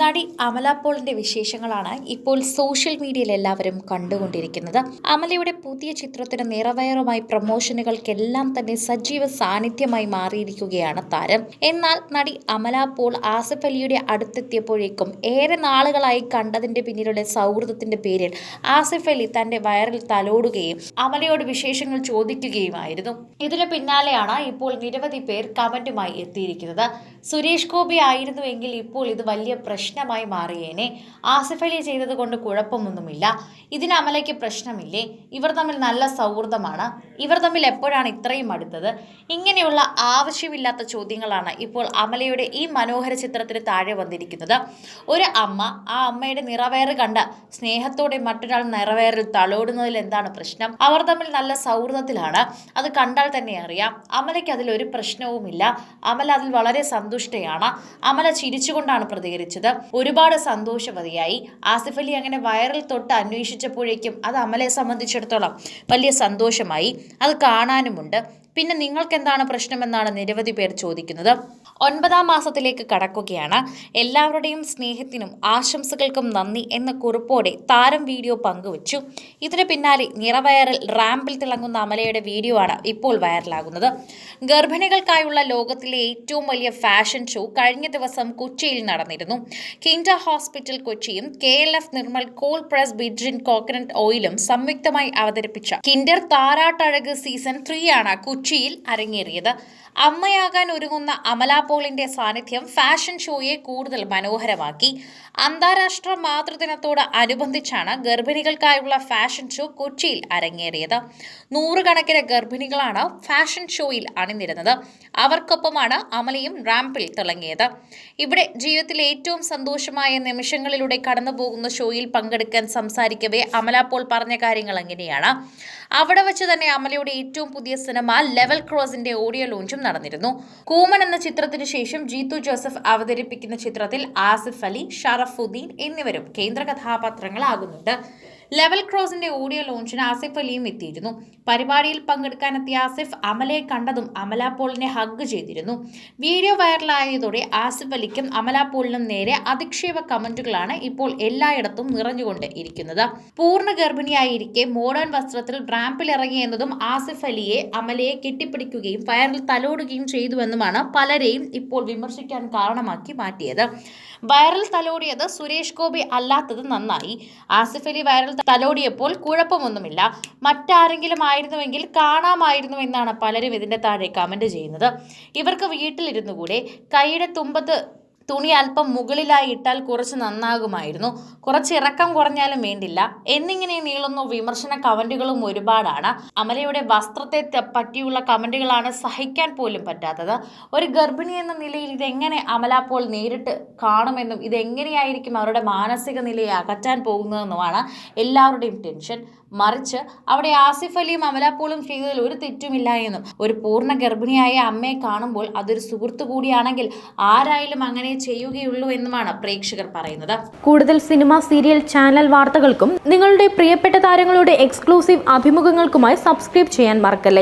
നടി അമല പോളിന്റെ വിശേഷങ്ങളാണ് ഇപ്പോൾ സോഷ്യൽ മീഡിയയിൽ എല്ലാവരും കണ്ടുകൊണ്ടിരിക്കുന്നത്. അമലയുടെ പുതിയ ചിത്രത്തിന് നിറവയറുമായി പ്രമോഷനുകൾക്കെല്ലാം തന്നെ സജീവ സാന്നിധ്യമായി മാറിയിരിക്കുകയാണ് താരം. എന്നാൽ നടി അമല പോൾ ആസിഫ് അലിയുടെ അടുത്തെത്തിയപ്പോഴേക്കും ഏറെ നാളുകളായി കണ്ടതിന്റെ പിന്നിലുള്ള സൗഹൃദത്തിന്റെ പേരിൽ ആസിഫ് അലി തന്റെ വയറിൽ തലോടുകയും അമലയോട് വിശേഷങ്ങൾ ചോദിക്കുകയുമായിരുന്നു. ഇതിന് പിന്നാലെയാണ് ഇപ്പോൾ നിരവധി പേർ കമന്റുമായി എത്തിയിരിക്കുന്നത്. സുരേഷ് ഗോപി ആയിരുന്നുവെങ്കിൽ ഇപ്പോൾ ഇത് വലിയ പ്രശ്നമായി മാറിയേനെ. ആസിഫ് അലി ചെയ്തത് കൊണ്ട് കുഴപ്പമൊന്നുമില്ല. ഇതിന് അമലയ്ക്ക് പ്രശ്നമില്ലേ? ഇവർ തമ്മിൽ നല്ല സൗഹൃദമാണ്. ഇവർ തമ്മിൽ എപ്പോഴാണ് ഇത്രയും അടുത്തത്? ഇങ്ങനെയുള്ള ആവശ്യമില്ലാത്ത ചോദ്യങ്ങളാണ് ഇപ്പോൾ അമലയുടെ ഈ മനോഹര ചിത്രത്തിന് താഴെ വന്നിരിക്കുന്നത്. ഒരു അമ്മ ആ അമ്മയുടെ നിറവേറ് കണ്ട് സ്നേഹത്തോടെ മറ്റൊരാൾ നിറവേറിൽ തലോടുന്നതിൽ എന്താണ് പ്രശ്നം? അവർ തമ്മിൽ നല്ല സൗഹൃദത്തിലാണ്. അത് കണ്ടാൽ തന്നെ അറിയാം. അമലയ്ക്ക് അതിൽ ഒരു പ്രശ്നവുമില്ല. അമല അതിൽ വളരെ സന്തുഷ്ടയാണ്. അമല ചിരിച്ചുകൊണ്ടാണ് പ്രതികരിച്ചത്. ഒരുപാട് സന്തോഷവതിയായി. ആസിഫ് അലി അങ്ങനെ വൈറൽ തൊട്ട് അന്വേഷിച്ചപ്പോഴേക്കും അത് അമലയെ സംബന്ധിച്ചിടത്തോളം വലിയ സന്തോഷമായി. അത് കാണാനുമുണ്ട്. പിന്നെ നിങ്ങൾക്ക് എന്താണ് പ്രശ്നമെന്നാണ് നിരവധി പേർ ചോദിക്കുന്നത്. ഒൻപതാം മാസത്തിലേക്ക് കടക്കുകയാണ്. എല്ലാവരുടെയും സ്നേഹത്തിനും ആശംസകൾക്കും നന്ദി എന്ന കുറിപ്പോടെ താരം വീഡിയോ പങ്കുവച്ചു. ഇതിന് പിന്നാലെ നിറവയറിൽ റാമ്പിൽ തിളങ്ങുന്ന അമലയുടെ വീഡിയോ ആണ് ഇപ്പോൾ വൈറലാകുന്നത്. ഗർഭിണികൾക്കായുള്ള ലോകത്തിലെ ഏറ്റവും വലിയ ഫാഷൻ ഷോ കഴിഞ്ഞ ദിവസം കൊച്ചിയിൽ നടന്നിരുന്നു. Kinder hospital കൊച്ചിയും K L F Nirmal cold press ബിഡ്രിൻ coconut ഓയിലും സംയുക്തമായി അവതരിപ്പിച്ച കിൻഡർ താരാട്ടഴക് സീസൺ ത്രീ ആണ് കൊച്ചിയിൽ അരങ്ങേറിയത്. അമ്മയാകാൻ ഒരുങ്ങുന്ന അമല പോളിന്റെ സാന്നിധ്യം ഫാഷൻ ഷോയെ കൂടുതൽ മനോഹരമാക്കി. അന്താരാഷ്ട്ര മാതൃദിനത്തോട് അനുബന്ധിച്ചാണ് ഗർഭിണികൾക്കായുള്ള ഫാഷൻ ഷോ കൊച്ചിയിൽ അരങ്ങേറിയത്. നൂറുകണക്കിന് ഗർഭിണികളാണ് ഫാഷൻ ഷോയിൽ അണിനിരുന്നത്. അവർക്കൊപ്പമാണ് അമലയും റാമ്പിൽ തിളങ്ങിയത്. ഇവിടെ ജീവിതത്തിലെ ഏറ്റവും സന്തോഷമായ നിമിഷങ്ങളിലൂടെ കടന്നുപോകുന്ന ഷോയിൽ പങ്കെടുക്കാൻ സംസാരിക്കവേ അമല പോൾ പറഞ്ഞ കാര്യങ്ങൾ എങ്ങനെയാണ്? അവിടെ വെച്ച് തന്നെ അമലയുടെ ഏറ്റവും പുതിയ സിനിമ ലെവൽ ക്രോസിന്റെ ഓഡിയോ ലോഞ്ചും നടന്നിരുന്നു. കൂമൻ എന്ന ചിത്രത്തിന് ശേഷം ജീത്തു ജോസഫ് അവതരിപ്പിക്കുന്ന ചിത്രത്തിൽ ആസിഫ് അലി ഷറഫുദ്ദീൻ എന്നിവരും കേന്ദ്ര കഥാപാത്രങ്ങളാകുന്നുണ്ട്. ലെവൽ ക്രോസിന്റെ ഓഡിയോ ലോഞ്ചിന് ആസിഫ് അലിയും എത്തിയിരുന്നു. പരിപാടിയിൽ പങ്കെടുക്കാനെത്തിയ ആസിഫ് അമലയെ കണ്ടതും അമല പോളിനെ ഹഗ് ചെയ്തിരുന്നു. വീഡിയോ വൈറലായതോടെ ആസിഫ് അലിക്കും അമല പോളിനും നേരെ അധിക്ഷേപ കമന്റുകളാണ് ഇപ്പോൾ എല്ലായിടത്തും നിറഞ്ഞുകൊണ്ട് ഇരിക്കുന്നത്. പൂർണ ഗർഭിണിയായിരിക്കെ മോഡേൺ വസ്ത്രത്തിൽ റാമ്പിൽ ഇറങ്ങിയെന്നതും ആസിഫ് അലിയെ അമലയെ കെട്ടിപ്പിടിക്കുകയും വയറിൽ തലോടുകയും ചെയ്തുവെന്നുമാണ് പലരെയും ഇപ്പോൾ വിമർശിക്കാൻ കാരണമാക്കി മാറ്റിയത്. വയറിൽ തലോടിയത് സുരേഷ് ഗോപി അല്ലാത്തത് നന്നായി. ആസിഫ് അലി വൈറൽ തലോടിയപ്പോൾ കുഴപ്പമൊന്നുമില്ല. മറ്റാരെങ്കിലും ആയിരുന്നുവെങ്കിൽ കാണാമായിരുന്നു എന്നാണ് പലരും ഇതിന്റെ താഴെ കമന്റ് ചെയ്യുന്നത്. ഇവർക്ക് വീട്ടിലിരുന്നു കൂടെ കൈയുടെ തുമ്പത്ത് തുണി അല്പം മുകളിലായി ഇട്ടാൽ കുറച്ച് നന്നാകുമായിരുന്നു. കുറച്ച് ഇറക്കം കുറഞ്ഞാലും വേണ്ടില്ല. എന്നിങ്ങനെ നീളുന്നു വിമർശന കമന്റുകളും ഒരുപാടാണ്. അമലയുടെ വസ്ത്രത്തെ പറ്റിയുള്ള കമന്റുകളാണ് സഹിക്കാൻ പോലും പറ്റാത്തത്. ഒരു ഗർഭിണി എന്ന നിലയിൽ ഇതെങ്ങനെ അമല പോൾ നേരിട്ട് കാണുമെന്നും ഇതെങ്ങനെയായിരിക്കും അവരുടെ മാനസിക നിലയെ അകറ്റാൻ പോകുന്നതെന്നുമാണ് എല്ലാവരുടെയും ടെൻഷൻ. മറിച്ച് അവിടെ ആസിഫ് അലിയും അമലാപ്പോളും പോളും ചെയ്തതിൽ ഒരു തെറ്റുമില്ല എന്നും. ഒരു പൂർണ ഗർഭിണിയായ അമ്മയെ കാണുമ്പോൾ അതൊരു സുഹൃത്തു കൂടിയാണെങ്കിൽ ആരായാലും അങ്ങനെ ചെയ്യുകയുള്ളൂ എന്നുമാണ് പ്രേക്ഷകർ പറയുന്നത്. കൂടുതൽ സിനിമ സീരിയൽ ചാനൽ വാർത്തകൾക്കും നിങ്ങളുടെ പ്രിയപ്പെട്ട താരങ്ങളുടെ എക്സ്ക്ലൂസീവ് അഭിമുഖങ്ങൾക്കുമായി സബ്സ്ക്രൈബ് ചെയ്യാൻ മറക്കല്ലേ?